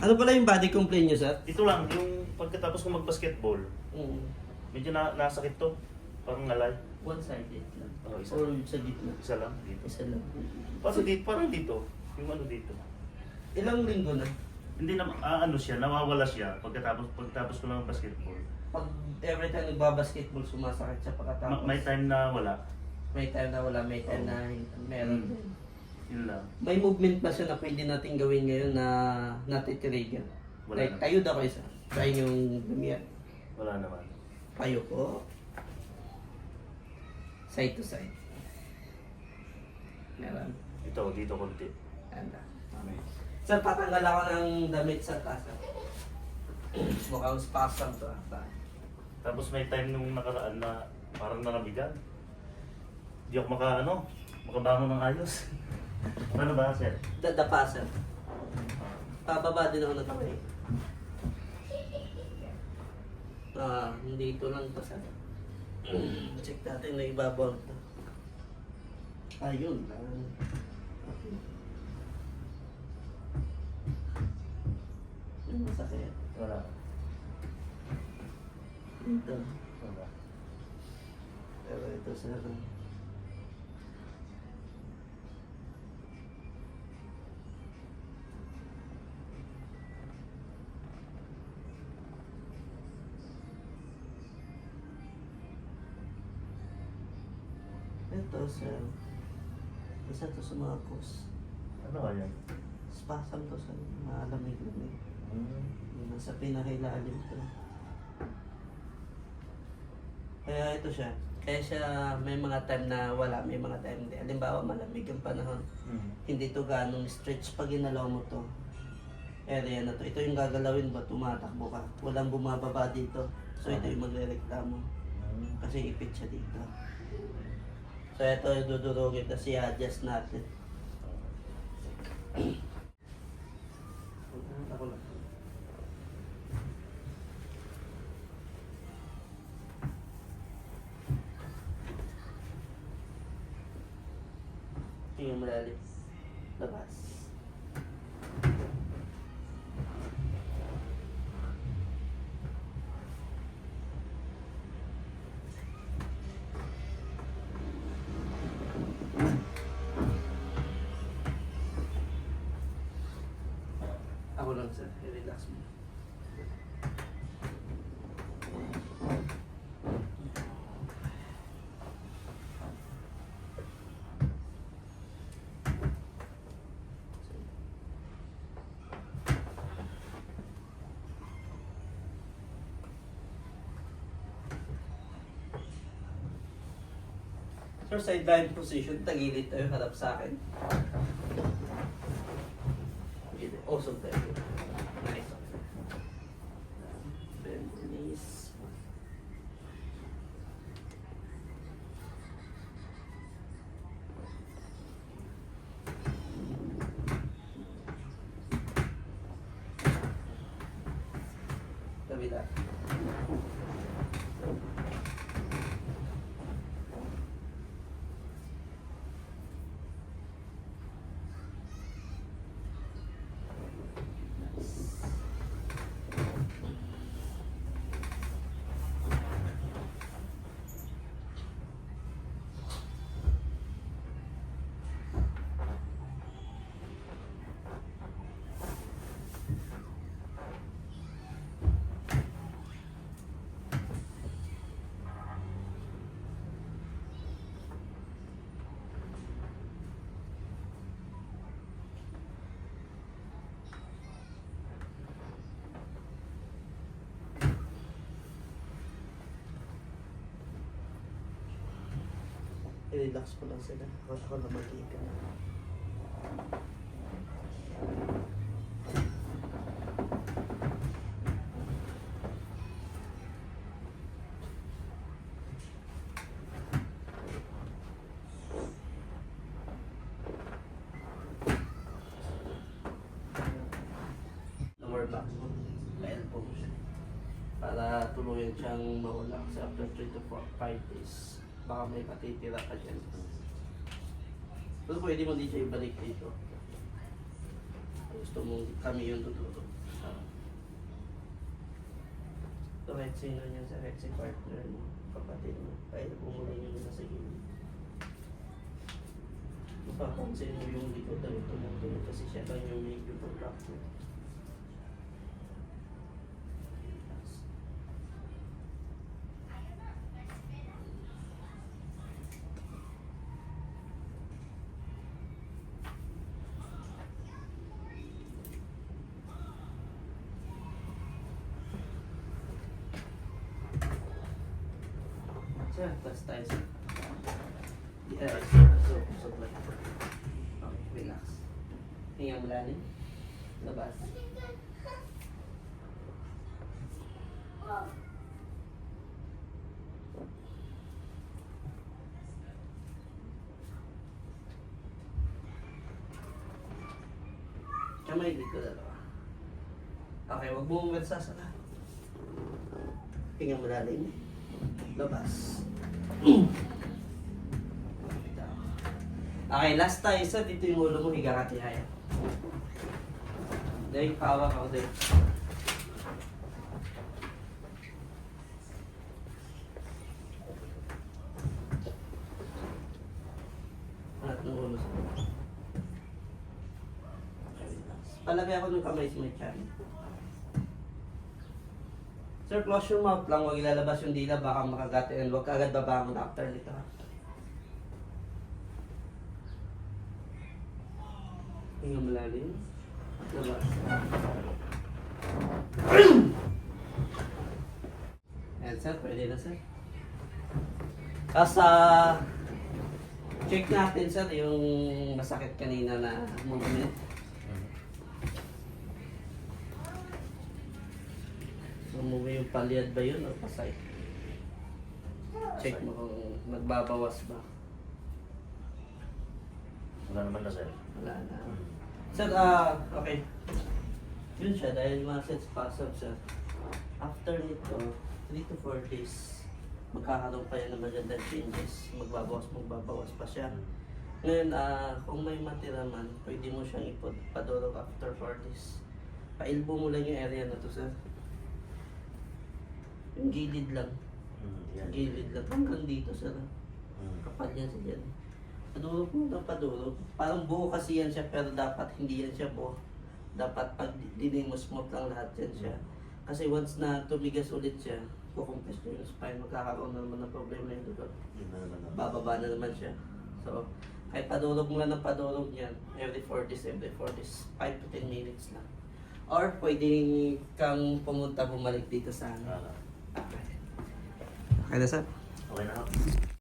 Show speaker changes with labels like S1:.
S1: Ano pala yung body complaint nyo, sir?
S2: Ito lang, yung pagkatapos ko mag-basketball,
S1: Mm.
S2: medyo na nasakit to. Parang nalay.
S1: One-sided lang.
S2: Oh, isa.
S1: Or sa gitna.
S2: Isa lang dito.
S1: Isa lang.
S2: Parang dito, parang dito. Yung ano dito.
S1: Ilang linggo na?
S2: Hindi na, ah, ano siya, nawawala siya pagkatapos pagkatapos ko lang basketball.
S1: Pag every time nagbabasketball, sumasakit siya pagkatapos.
S2: Ma- may time na wala.
S1: May time na wala, may time
S2: Oo.
S1: na meron.
S2: Mm. Yun lang.
S1: May movement ba siya na pwede natin gawin ngayon na natitirigan?
S2: Wala
S1: like,
S2: na.
S1: tayo daw kayo sa try yung lumiyan.
S2: Wala naman.
S1: Payo ko. Side to side. Meron.
S2: Ito, dito konti.
S1: Anda. Sir, patanggal ako ng damit sa taas. ah. Mukhang spasm to ata.
S2: Tapos may time nung nakaraan na parang nanabigan. Hindi ako maka, ano, makabangon ng ayos. ano ba, sir?
S1: Dadapa, sir. Pababa din ako ng kamay. Ah, dito lang to sir. Check natin na ibabaw to. Ayun lang. Okay. Yung masakit.
S2: Wala.
S1: Dito.
S2: Wala.
S1: Pero ito sir. Ito sir. Isa to sa mga cause.
S2: Ano ba yan?
S1: Spasm to sa malamig-lamig.
S2: Hmm.
S1: Yung Nasa pinakailalim to. Kaya ito siya. Kaya siya may mga time na wala, may mga time hindi. Halimbawa malamig ang panahon.
S2: Hmm.
S1: Hindi to ganong stretch pag ginalaw mo to. Area na to. Ito yung gagalawin ba, tumatakbo ka. Walang bumababa dito. So ito yung magre-reklamo.
S2: Hmm.
S1: Kasi ipit siya dito. So ito yung dudurugin kasi i-adjust natin. Ako mo lalim. Labas. Lang sir, i-relax mo. Sir, sideline position, tagilid tayo, harap sa akin. Awesome tayo. Nice. Kabila. I-relax ko lang sila. Ako ako na mag-iika. Lower back mo. Para tuluyan siyang mawala. After 3 to 5 days, baka may patitira ka dyan. Pero pwede mo siya ibalik dito. Gusto mo kami yung tuturo. Kahit sino niyan sa kahit si partner mo, kapatid mo, kahit umulay niyo na sa gilid. Mapapansin mo yung likod na tumutulog kasi siya lang yung medyo contracted. Sir, plus tayo sir. Yes, so, so, like, okay, relax. Hinga mo lalim. Labas. Kamay dito dalawa. Okay, wag mo mong magsasala. Hinga mo lalim. Labas. Okay, last tayo sa dito yung ulo mo, higa ka tihaya. Dahil sa Okay, relax. Palagay ako ng kamay sa may chan. Sir, close your mouth lang. Huwag ilalabas yung dila. Baka makagati. And huwag ka agad babangon after nito. Hinga malalim. Labas. Ayan sir, pwede na sir. Tapos ah, check natin sir yung masakit kanina na movement. Umuwi yung palyad ba yun o pasay? Check mo kung nagbabawas ba.
S2: Wala naman na sir.
S1: Wala na. Sir, ah, okay. Yun siya, dahil muscle spasm siya. After nito, 3 to 4 days, magkakaroon pa yan ng magandang changes. Magbabawas, magbabawas pa siya. Ngayon, ah, kung may matira man, pwede mo siyang ipadurog after 4 days. Pailbo mo lang yung area na to, sir. Gilid lang.
S2: Mm, yan.
S1: Gilid lang. Hanggang dito, sir.
S2: Mm.
S1: Kapal yan siya dyan. Padurog mo ng padurog. Parang buo kasi yan siya, pero dapat hindi yan siya buo. Dapat pag dinimos mo lang lahat yan siya. Kasi once na tumigas ulit siya, kukumpes niyo yung spine, magkakaroon na naman ng problema yung dugo.
S2: Yun na naman.
S1: Bababa na naman siya. So, kahit padurog mo lang ng padurog niyan, every 4 days, every 4 days, 5 to 10 minutes lang. Or pwedeng kang pumunta, bumalik dito sa ano. Okay. Na sir?
S2: Okay na.